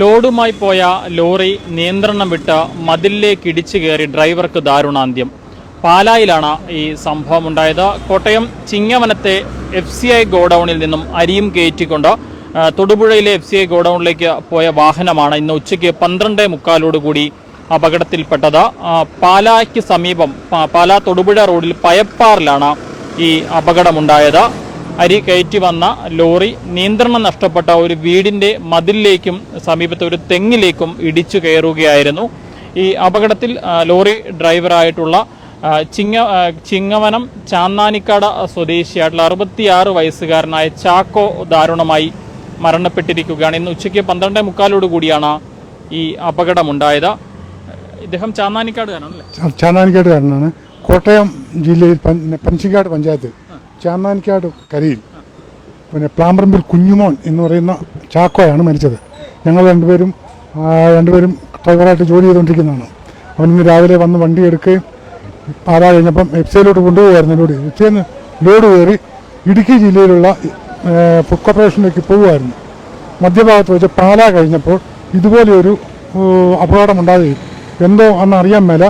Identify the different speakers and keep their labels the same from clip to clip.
Speaker 1: ലോഡുമായി പോയ ലോറി നിയന്ത്രണം വിട്ട് മതിലിലേക്ക് ഇടിച്ചു കയറി ഡ്രൈവർക്ക് ദാരുണാന്ത്യം. പാലായിലാണ് ഈ സംഭവം ഉണ്ടായത് കോട്ടയം ചിങ്ങവനത്തെ എഫ് സി ഐ ഗോഡൌണിൽ നിന്നും അരിയും കയറ്റിക്കൊണ്ട് തൊടുപുഴയിലെ എഫ് സി ഐ ഗോഡൌണിലേക്ക് പോയ വാഹനമാണ് ഇന്ന് ഉച്ചയ്ക്ക് പന്ത്രണ്ട് മുക്കാലോടുകൂടി അപകടത്തിൽപ്പെട്ടത്. പാലായ്ക്ക് സമീപം പാലാ തൊടുപുഴ റോഡിൽ പയപ്പാറിലാണ് ഈ അപകടമുണ്ടായത്. അരി കയറ്റി വന്ന ലോറി നിയന്ത്രണം നഷ്ടപ്പെട്ട ഒരു വീടിന്റെ മതിലിലേക്കും സമീപത്തെ ഒരു തെങ്ങിലേക്കും ഇടിച്ചു കയറുകയായിരുന്നു. ഈ അപകടത്തിൽ ലോറി ഡ്രൈവറായിട്ടുള്ള ചിങ്ങ ചിങ്ങവനം ചാന്നാനിക്കാട സ്വദേശിയായിട്ടുള്ള അറുപത്തിയാറ് വയസ്സുകാരനായ ചാക്കോ ദാരുണമായി മരണപ്പെട്ടിരിക്കുകയാണ്. ഇന്ന് ഉച്ചയ്ക്ക് പന്ത്രണ്ടേ മുക്കാലോട് കൂടിയാണ് ഈ അപകടമുണ്ടായത്. ഇദ്ദേഹം ചാന്നാനിക്കാടുകാരനല്ലേ
Speaker 2: ചാന്നാനിക്കാട്ടുകാരനാണ് കോട്ടയം ജില്ലയിൽ പനച്ചിക്കാട് പഞ്ചായത്ത് ചാന്നാനിക്കാട് കരയിൽ പിന്നെ പ്ലാമ്പറമ്പിൽ കുഞ്ഞുമോൻ എന്ന് പറയുന്ന ചാക്കോയാണ് മരിച്ചത്. ഞങ്ങൾ രണ്ടുപേരും രണ്ടുപേരും ഡ്രൈവറായിട്ട് ജോലി ചെയ്തുകൊണ്ടിരിക്കുന്നതാണ്. അവൻ ഇന്ന് രാവിലെ വന്ന് വണ്ടി എടുക്കുകയും പാലാ കഴിഞ്ഞപ്പം എഫ്സയിലോട്ട് കൊണ്ടുപോകുമായിരുന്നു ലോഡ്. എഫ്സയിൽ ലോഡ് കയറി ഇടുക്കി ജില്ലയിലുള്ള ഫുഡ് കോർപ്പറേഷനിലേക്ക് പോകുമായിരുന്നു. മധ്യഭാഗത്ത് വെച്ച് പാലാ കഴിഞ്ഞപ്പോൾ ഇതുപോലെയൊരു അപകടമുണ്ടാകുകയും എന്തോ അന്ന് അറിയാൻ മേല.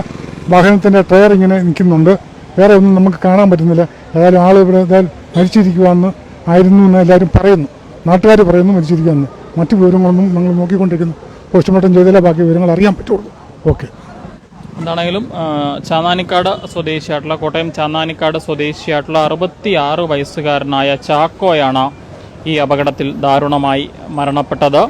Speaker 2: വാഹനത്തിന്റെ ടയർ ഇങ്ങനെ നിൽക്കുന്നുണ്ട്. വേറെ ഒന്നും നമുക്ക് കാണാൻ പറ്റുന്നില്ല. ഏതായാലും ആൾ ഇവിടെ ഏതായാലും മരിച്ചിരിക്കുവാന്ന് ആയിരുന്നു എന്ന് എല്ലാവരും പറയുന്നു. നാട്ടുകാർ പറയുന്നു മരിച്ചിരിക്കുവാന്ന്. മറ്റു വിവരങ്ങളൊന്നും ഞങ്ങൾ നോക്കിക്കൊണ്ടിരിക്കുന്നു. പോസ്റ്റ്മോർട്ടം ചെയ്താലേ ബാക്കി വിവരങ്ങൾ അറിയാൻ പറ്റുള്ളൂ. ഓക്കെ.
Speaker 1: എന്താണെങ്കിലും ചാന്നാനിക്കാട് സ്വദേശിയായിട്ടുള്ള കോട്ടയം ചാന്നാനിക്കാട് സ്വദേശിയായിട്ടുള്ള അറുപത്തി ആറ് വയസ്സുകാരനായ ചാക്കോയാണ് ഈ അപകടത്തിൽ ദാരുണമായി മരണപ്പെട്ടത്.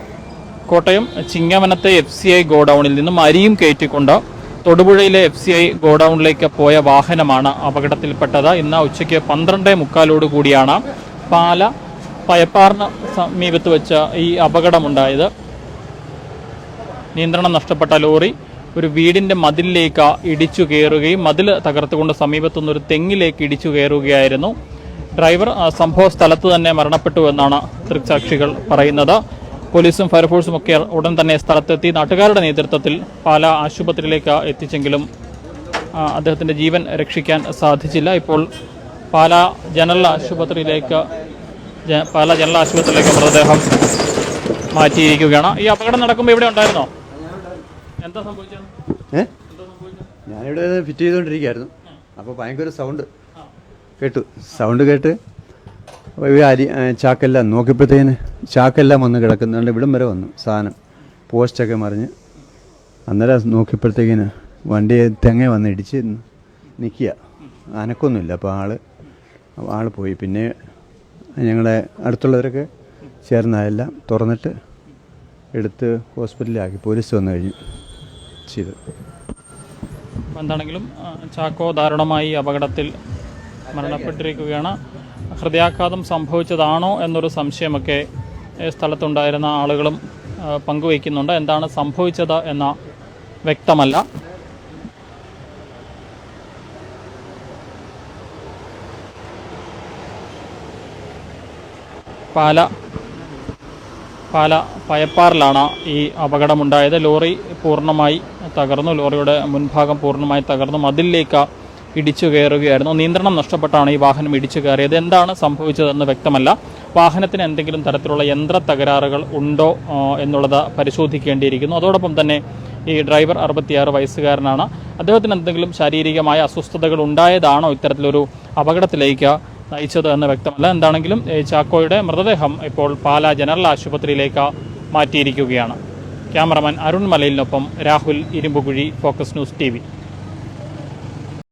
Speaker 1: കോട്ടയം ചിങ്ങവനത്തെ എഫ് സി ഐ ഗോഡൌണിൽ നിന്നും അരിയും കയറ്റിക്കൊണ്ട് തൊടുപുഴയിലെ എഫ് സി ഐ ഗോഡൌണിലേക്ക് പോയ വാഹനമാണ് അപകടത്തിൽപ്പെട്ടത്. ഇന്ന് ഉച്ചയ്ക്ക് പന്ത്രണ്ടേ മുക്കാലോട് കൂടിയാണ് പാല പയപ്പാറിന് സമീപത്ത് വെച്ച ഈ അപകടമുണ്ടായത്. നിയന്ത്രണം നഷ്ടപ്പെട്ട ലോറി ഒരു വീടിന്റെ മതിലിലേക്ക് ഇടിച്ചു കയറുകയും മതിൽ തകർത്തുകൊണ്ട് സമീപത്തുനിന്ന് ഒരു തെങ്ങിലേക്ക് ഇടിച്ചു കയറുകയായിരുന്നു. ഡ്രൈവർ സംഭവ സ്ഥലത്ത് തന്നെ മരണപ്പെട്ടു എന്നാണ് ദൃക്സാക്ഷികൾ പറയുന്നത്. പോലീസും ഫയർഫോഴ്സും ഒക്കെ ഉടൻ തന്നെ സ്ഥലത്തെത്തി നാട്ടുകാരുടെ നേതൃത്വത്തിൽ പാല ആശുപത്രിയിലേക്ക് എത്തിച്ചെങ്കിലും അദ്ദേഹത്തിന്റെ ജീവൻ രക്ഷിക്കാൻ സാധിച്ചില്ല. ഇപ്പോൾ പാല ജനറൽ ആശുപത്രിയിലേക്ക് പാല ജനറൽ ആശുപത്രിയിലേക്ക് മൃതദേഹം മാറ്റിയിരിക്കുകയാണ്. ഈ അപകടം നടക്കുമ്പോൾ ഇവിടെ ഉണ്ടായിരുന്നോ? എന്താ സംഭവിച്ചത്?
Speaker 3: ഞാനിവിടെ ഫിറ്റ് ചെയ്തുകൊണ്ടിരിക്കുകയായിരുന്നു അപ്പോൾ ഭയങ്കര സൗണ്ട് കേട്ടു. സൗണ്ട് കേട്ട് അപ്പോൾ അരി ചാക്കെല്ലാം നോക്കിയപ്പോഴത്തേന് ചാക്കെല്ലാം വന്ന് കിടക്കുന്നുണ്ട്. ഇവിടം വരെ വന്നു സാധനം. പോസ്റ്റൊക്കെ മറിഞ്ഞ്. അന്നേരം നോക്കിയപ്പോഴത്തേക്കിന് വണ്ടി തെങ്ങ വന്ന് ഇടിച്ച് നിൽക്കുക. അനക്കൊന്നുമില്ല. അപ്പോൾ ആൾ ആൾ പോയി. പിന്നെ ഞങ്ങളെ അടുത്തുള്ളവരൊക്കെ ചേർന്നതെല്ലാം തുറന്നിട്ട് എടുത്ത് ഹോസ്പിറ്റലിലാക്കി. പോലീസ് വന്നു കഴിഞ്ഞു. ചെയ്തു.
Speaker 1: എന്താണെങ്കിലും ചാക്കോ ദാരുണമായി അപകടത്തിൽ മരണപ്പെട്ടിരിക്കുകയാണ്. ഹൃദയാഘാതം സംഭവിച്ചതാണോ എന്നൊരു സംശയമൊക്കെ സ്ഥലത്തുണ്ടായിരുന്ന ആളുകളും പങ്കുവയ്ക്കുന്നുണ്ട്. എന്താണ് സംഭവിച്ചത് എന്ന വ്യക്തമല്ല. പാല പാല പയപ്പാറിലാണ് ഈ അപകടമുണ്ടായത്. ലോറി പൂർണമായി തകർന്നു. ലോറിയുടെ മുൻഭാഗം പൂർണമായി തകർന്നു. മതിലിലേക്ക് ഇടിച്ചു കയറുകയായിരുന്നു. നിയന്ത്രണം നഷ്ടപ്പെട്ടാണ് ഈ വാഹനം ഇടിച്ചു കയറിയത്. എന്താണ് സംഭവിച്ചതെന്ന് വ്യക്തമല്ല. വാഹനത്തിന് എന്തെങ്കിലും തരത്തിലുള്ള യന്ത്ര തകരാറുകൾ ഉണ്ടോ എന്നുള്ളത് പരിശോധിക്കേണ്ടിയിരിക്കുന്നു. അതോടൊപ്പം തന്നെ ഈ ഡ്രൈവർ അറുപത്തിയാറ് വയസ്സുകാരനാണ്. അദ്ദേഹത്തിന് എന്തെങ്കിലും ശാരീരികമായ അസ്വസ്ഥതകൾ ഉണ്ടായതാണോ ഇത്തരത്തിലൊരു അപകടത്തിലേക്ക് നയിച്ചത് എന്ന് വ്യക്തമല്ല. എന്താണെങ്കിലും ചാക്കോയുടെ മൃതദേഹം ഇപ്പോൾ പാലാ ജനറൽ ആശുപത്രിയിലേക്ക് മാറ്റിയിരിക്കുകയാണ്. Cameraman Arun മലയിലിനൊപ്പം Rahul Irumbukuzhi focus news T